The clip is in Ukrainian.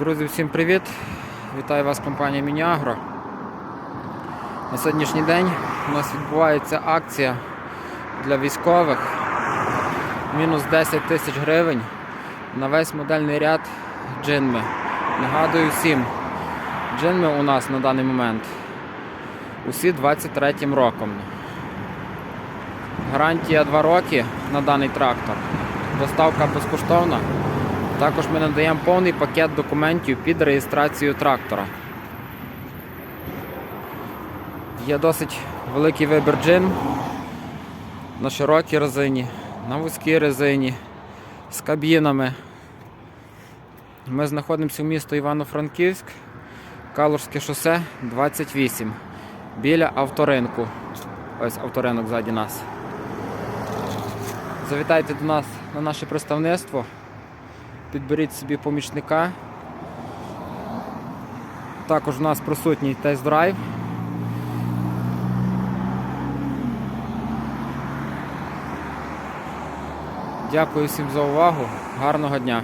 Друзі, всім привіт! Вітаю вас компанія Мініагро. На сьогоднішній день у нас відбувається акція для військових. Мінус 10 тисяч гривень на весь модельний ряд джинми. Нагадую всім, джинми у нас на даний момент усі 23 роком. Гарантія 2 роки на даний трактор. Доставка безкоштовна. Також ми надаємо повний пакет документів під реєстрацію трактора. Є досить великий вибір джин на широкій резині, на вузькій резині, з кабінами. Ми знаходимося в місто Івано-Франківськ, Калужське шосе 28 біля авторинку. Ось авторинок ззаді нас. Завітайте до нас на наше представництво. Підберіть собі помічника. Також у нас присутній тест-драйв. Дякую всім за увагу. Гарного дня!